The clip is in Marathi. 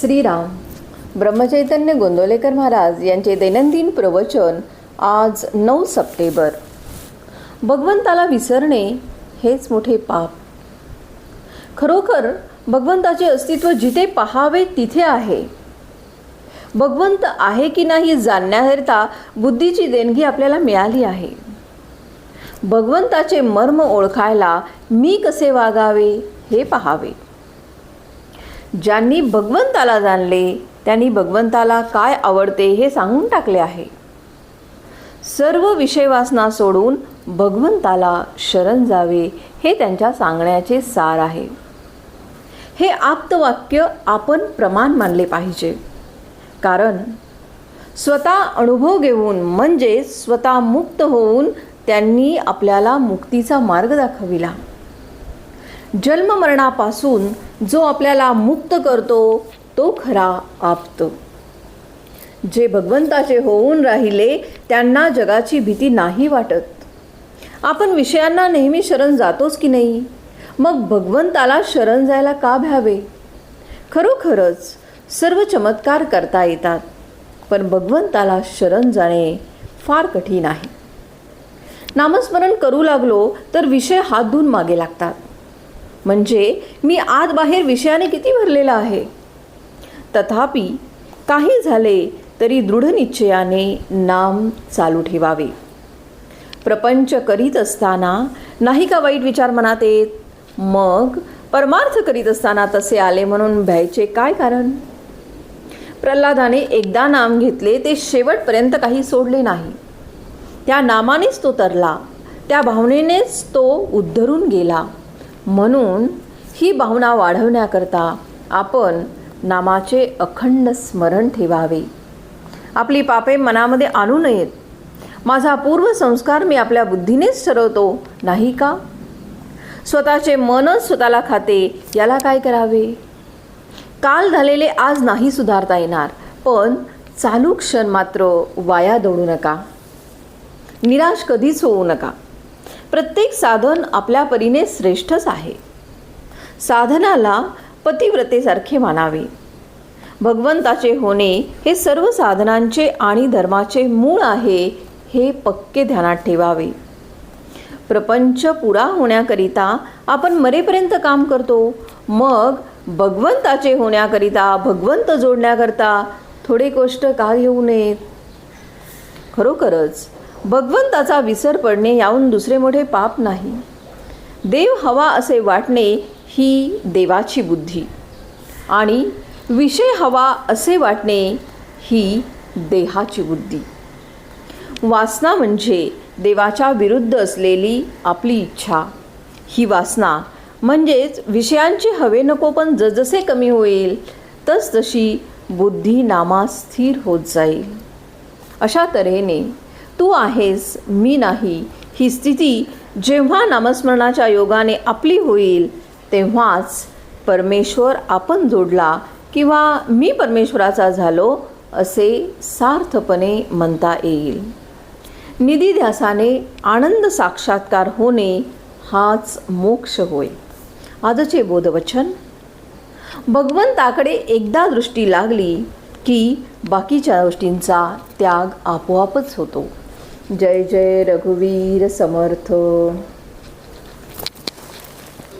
श्रीराम. ब्रह्मचैतन्य गोंदवलेकर महाराज यांचे दैनंदिन प्रवचन आज नऊ सप्टेंबर. भगवंताला विसरणे हेच मोठे पाप. खरोखर भगवंताचे अस्तित्व जिथे पहावे तिथे आहे. भगवंत आहे की नाही जाणण्याकरिता बुद्धीची देणगी आपल्याला मिळाली आहे. भगवंताचे मर्म ओळखायला मी कसे वागावे हे पहावे. ज्यांनी भगवंताला जाणले त्यांनी भगवंताला काय आवडते हे सांगून टाकले आहे. सर्व विषयवासना सोडून भगवंताला शरण जावे हे त्यांच्या सांगण्याचे सार आहे. हे आप्तवाक्य आपण प्रमाण मानले पाहिजे. कारण स्वतः अनुभव घेऊन म्हणजे स्वतः मुक्त होऊन त्यांनी आपल्याला मुक्तीचा मार्ग दाखविला. जन्ममरणापासून जो आपल्याला मुक्त करतो तो खरा आप्त. जे भगवंताचे होऊन राहिले त्यांना जगाची भीती नाही वाटत. आपण विषयांना नेहमी शरण जातोच की नाही? मग भगवंताला शरण जायला का भ्यावे? खरोखरच सर्व चमत्कार करता येतात पण भगवंताला शरण जाणे फार कठीण आहे. नामस्मरण करू लागलो तर विषय हात धुवून मागे लागतात. म्हणजे मी आत बाहेर विषयाने किती भरलेला आहे? तथापि काही झाले तरी दृढ निश्चयाने नाम चालू ठेवावे. प्रपंच करीत असताना नाही का वाईट विचार मनात येत? मग परमार्थ करीत असताना तसे आले म्हणून भ्यायचे काय कारण? प्रल्हादाने एकदा नाम घेतले ते शेवटपर्यंत काही सोडले नाही. त्या नामानेच तो तरला त्या भावनेनेच तो उद्धरून गेला. म्हणून ही भावना वाढवण्याकरता आपण नामाचे अखंड स्मरण ठेवावे. आपली पापे मनामध्ये आणू नयेत. माझा पूर्व संस्कार मी आपल्या बुद्धीनेच ठरवतो नाही का? स्वतःचे मनच स्वतःला खाते याला काय करावे? काल झालेले आज नाही सुधारता येणार पण चालू क्षण मात्र वाया दौडू नका. निराश कधीच होऊ नका. प्रत्येक साधन आपल्या परीने श्रेष्ठच आहे. साधनाला पतिव्रतेसारखे मानावे. भगवंताचे होणे हे सर्व साधनांचे आणि धर्माचे मूळ आहे हे पक्के ध्यानात ठेवावे. प्रपंच पुरा होण्याकरिता आपण मरेपर्यंत काम करतो. मग भगवंताचे होण्याकरिता भगवंत जोडण्याकरता थोडे कष्ट का घेऊ नयेत? खरोखरच भगवंताचा विसर पडणे याहून दुसरे मोठे पाप नाही. देव हवा असे वाटणे ही देवाची बुद्धी. आणि विषय हवा असे वाटणे ही देहाची बुद्धी. वासना म्हणजे देवाच्या विरुद्ध असलेली आपली इच्छा. ही वासना म्हणजेच विषयांची हवे नको पण जसजसे कमी होईल तसतशी बुद्धी नामा स्थिर होत जाईल. अशा तऱ्हेने तू आहेस मी नाही. ही स्थिती जेव्हा नामस्मरणाच्या योगाने आपली होईल तेव्हाच परमेश्वर आपण जोडला किंवा मी परमेश्वराचा झालो असे सार्थपणे म्हणता येईल. निधीध्यासाने आनंद साक्षात्कार होणे हाच मोक्ष होय. आजचे बोधवचन. भगवंताकडे एकदा दृष्टी लागली की बाकीच्या गोष्टींचा त्याग आपोआपच होतो. जय जय रघुवीर समर्थ.